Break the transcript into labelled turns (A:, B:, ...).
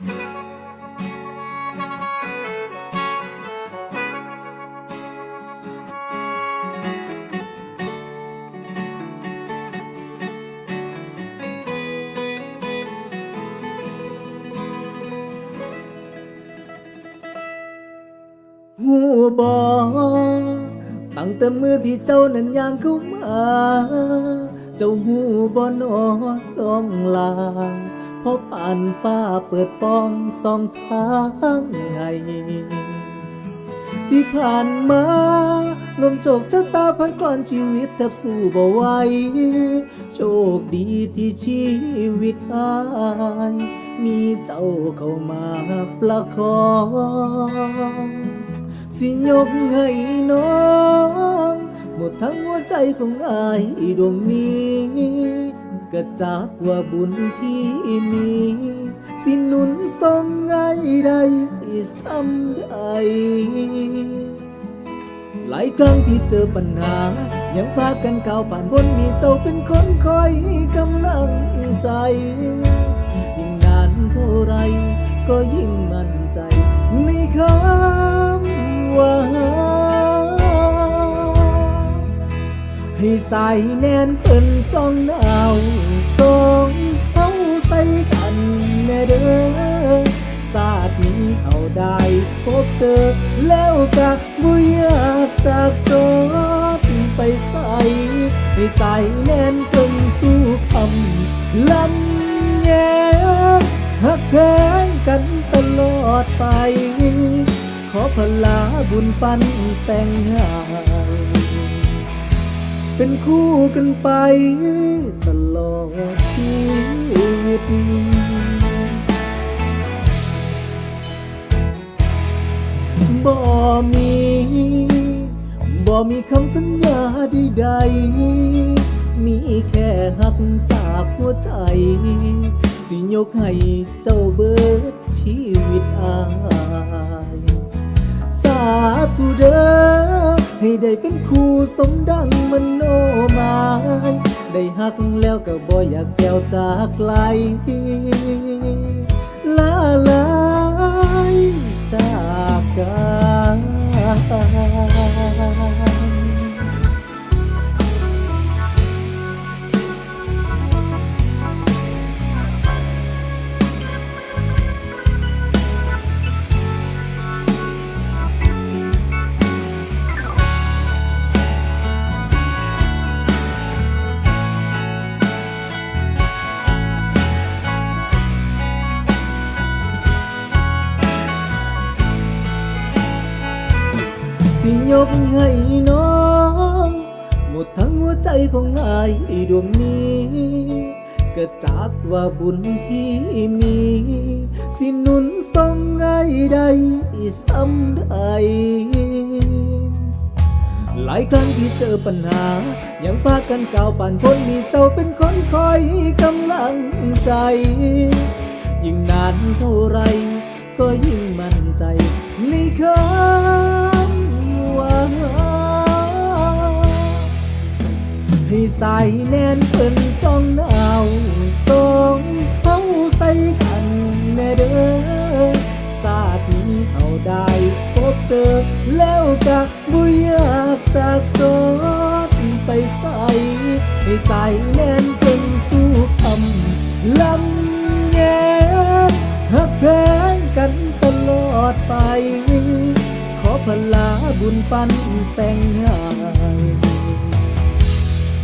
A: หูบอตั้งแต่มือที่เจ้านั้นย่างเข้ามา เจ้าหูบอนอลองลา พราะผ่นฟ้าเปิดป้องสองทางไง ที่ผ่านมาลมโชคชะตาพันกรอนชีวิตแทบสู้บ่ไหวโชคดีที่ชีวิตอายมีเจ้าเข้ามาประคองสิยกให้น้อง หมดทั้งหัวใจของอายดวงนี้ ก็จากว่าบุญที่มี สิหนุนส่งง่ายได้ซ้ำใด หลายครั้งที่เจอปัญหา ยังพากันก้าวผ่านพ้นมีเจ้าเป็นคนคอยกำลังใจ ยิ่งนานเท่าไร ก็ยิ่งมั่นใจในคำว่า สายแน่นเป็นจ้องดาสองเอาใส่กันแน่เด้อศาสตร์นี้เอาได้พบเจอ แล้วก็บ่อยากจากจอดไปใส่ให้สายแน่นเป็นสู่คำลำแยหักแพงกันตลอดไป ขอพลาบุญปันแต่งงาน เป็นคู่กันไปตลอดชีวิตบ่มีบ่มีคำสัญญาใดๆ มีแค่หักจากหัวใจ สิยกให้เจ้าเบิดชีวิตอาย สาธุเด้อ ให้ได้เป็นคู่สมดังมโนหมายได้หักแล้วก็บ่อยากแจวจากไกลลาลายจากกัน สิยกให้น้อง หมดทั้งหัวใจของอายดวงนี้ ก็จากว่าบุญที่มี สิหนุนส่งง่ายได้ซ้ำใดหลายครั้งที่เจอปัญหา ยังพากันก้าวผ่านพ้นมีเจ้าเป็นคนคอยกำลังใจ ยิ่งนานเท่าไร ก็ยิ่งมั่นใจในคำ ให้สายแน่นเพิ่นจ้องเอาสองเฮาใส่กันแน่เด้อศาสตร์นี้เอาได้พบเจอแล้วก็บ่อยากจากจอดไปใส่ให้ใส่แน่นเพิ่นสู้คำลำ